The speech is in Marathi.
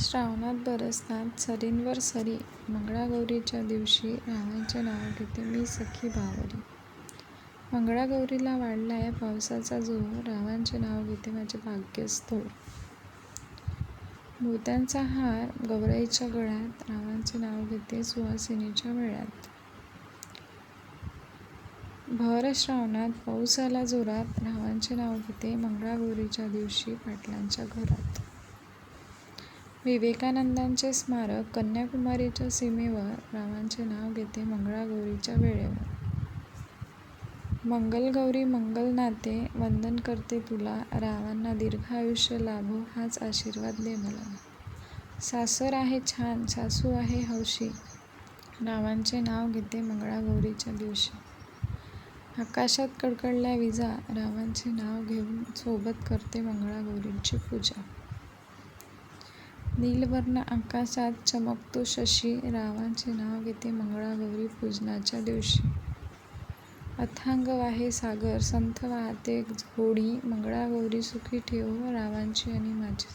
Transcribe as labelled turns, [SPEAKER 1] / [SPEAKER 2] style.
[SPEAKER 1] श्रावणात बरसतात सरींवर सरी मंगळागौरीच्या दिवशी रावांचे नाव घेते मी सखी बावरी. मंगळागौरीला वाढलाय पावसाचा जो रावांचे नाव घेते माझे भाग्यस्थोर. मोत्यांचा हार गौराईच्या गळ्यात रावांचे नाव घेते सुहासिनीच्या वेळात भर श्रावणात पाऊस आला जोरात रावांचे नाव घेते मंगळागौरीच्या दिवशी पाटलांच्या घरात. विवेकानंदांचे स्मारक कन्याकुमारीच्या सीमेवर रावांचे नाव घेते मंगळागौरीच्या वेळेवर. मंगलगौरी मंगल नाते वंदन करते तुला रावांना दीर्घ आयुष्य लाभो हाच आशीर्वाद दे मला. सासर आहे छान सासू आहे हौशी रावांचे नाव घेते मंगळागौरीच्या दिवशी. आकाशात कडकडल्या विजा रावांचे नाव घेऊन सोबत करते मंगळागौरींची पूजा. नीलवर्ण आकाशात चमकतो शशी. रावांचे नाव घेते मंगळागौरी पूजनाच्या दिवशी. अथांग वाहे सागर संथ वाहते होडी मंगळागौरी सुखी ठेव रावांची आणि माझी